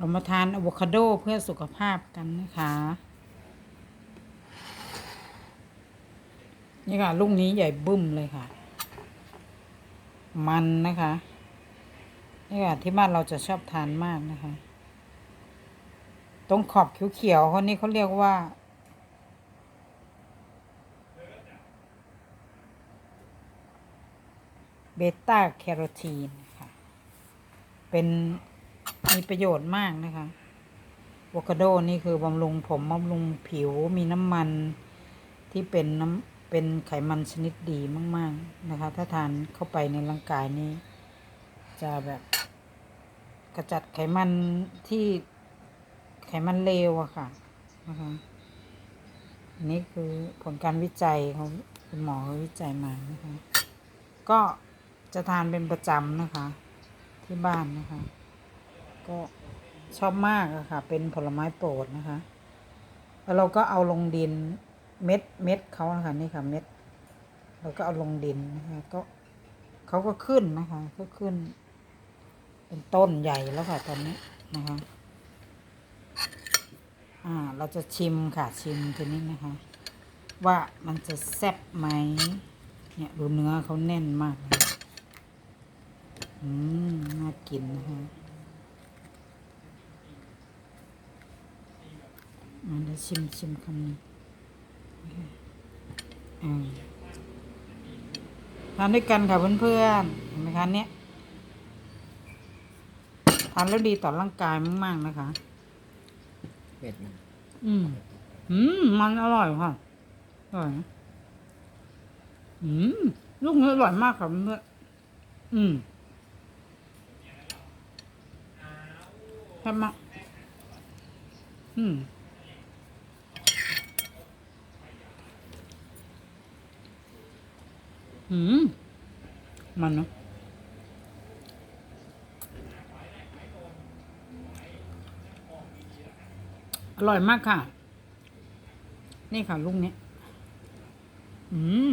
เรามาทานอะโวคาโดเพื่อสุขภาพกันนะคะ นี่ค่ะลูกนี้ใหญ่บึ้มเลยค่ะ มันนะคะ นี่ค่ะที่บ้านเราจะชอบทานมากนะคะ ตรงขอบเขียวๆเขานี่เขาเรียกว่า เบต้าแคโรทีนค่ะ เป็น มีประโยชน์มากนะคะอะโวคาโดนี่คือบำรุงผมบำรุงผิวมีน้ำมันที่เป็นน้ำเป็นไขมันชนิดดีมาก ๆ นะคะ ถ้าทานเข้าไปในร่างกายนี้จะแบบกระจัดไขมันที่ไขมันเลวอะค่ะนะคะอันนี้คือผลการวิจัยเของคุณหมอเขาวิจัยมานะคะ ก็จะทานเป็นประจำนะคะ ที่บ้านนะคะ ก็ชอบมากอะค่ะ เป็นผลไม้โปรดนะคะ แล้วเราก็เอาลงดินเม็ดเม็ดเขานะคะนี่ค่ะเม็ด เราก็เอาลงดินนะคะก็เขาก็ขึ้นนะคะ ก็ขึ้น เป็นต้นใหญ่แล้วค่ะ ตอนนี้นะคะอ่าเราจะชิมค่ะชิมตัวนี้นะคะ ว่ามันจะแซ่บไหมเนี่ยดูเนื้อเขาแน่นมากเลยอืมน่ากินนะคะ มาเดี๋ยวชิมชิมคำนี้อ่าทานด้วยกันค่ะเพื่อนๆเห็นไหมคะเนี่ยทานแล้วดีต่อร่างกายมากๆนะคะ เม็ดมันอืม อืม มันอร่อยค่ะ อร่อยนะอืม ลูกนี้อร่อยมากค่ะเพื่อนๆอืมแซ่บมากอืม อืม มันเนาะอร่อยมากค่ะ นี่ค่ะลูกนี้อืม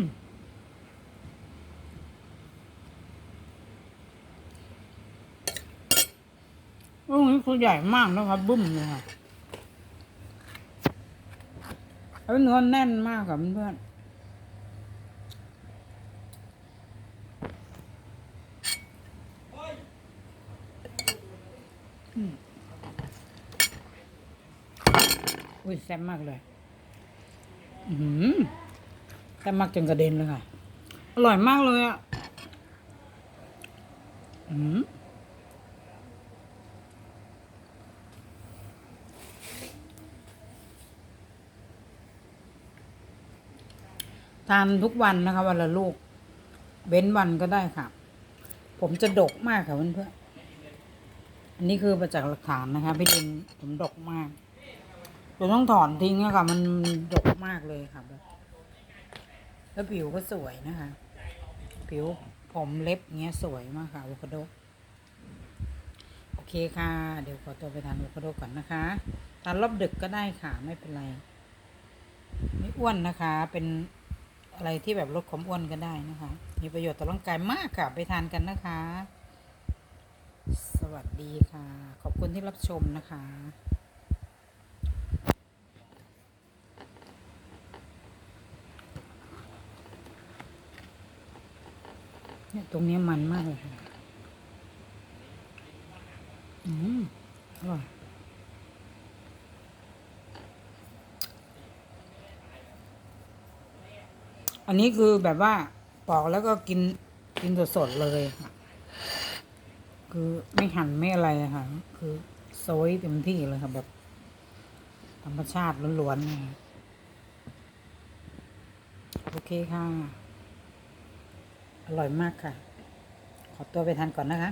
ลูกนี้คือใหญ่มากนะครับ บึ้มเลยค่ะแล้วเนื้อแน่นมากค่ะเพื่อนๆอืม อุ้ยแซ่บมากเลย อือหือแซ่บมากจนกระเด็นเลยค่ะ อร่อยมากเลยอะ อืมทานทุกวันนะคะวันละลูกเว้นวันก็ได้ค่ะ ผมจะดกมากค่ะเพื่อนๆอันนี้คือประจักษ์หลักฐานนะคะ พี่ดินผมดกมาก เราต้องถอนทิ้งอะค่ะ มันดกมากเลยค่ะแบบแล้วผิวก็สวยนะคะ ผิวผมเล็บเงี้ยสวยมากค่ะอะโวคาโดโอเคค่ะ เดี๋ยวขอตัวไปทานอะโวคาโดก่อนนะคะทานรอบดึกก็ได้ค่ะไม่เป็นไร ไม่อ้วนนะคะ เป็นอะไรที่แบบลดความอ้วนก็ได้นะคะ มีประโยชน์ต่อร่างกายมากค่ะ ไปทานกันนะคะ สวัสดีค่ะ ขอบคุณที่รับชมนะคะ เนี่ยตรงนี้มันมากเลยอืมอร่อยอันนี้คือแบบว่าปอกแล้วก็กินกินสดๆเลยค่ะ คือไม่หั่นไม่อะไรค่ะ คือโซยเต็มที่เลยค่ะแบบ ธรรมชาติล้วนๆโอเคค่ะ อร่อยมากค่ะ ขอตัวไปทานก่อนนะคะ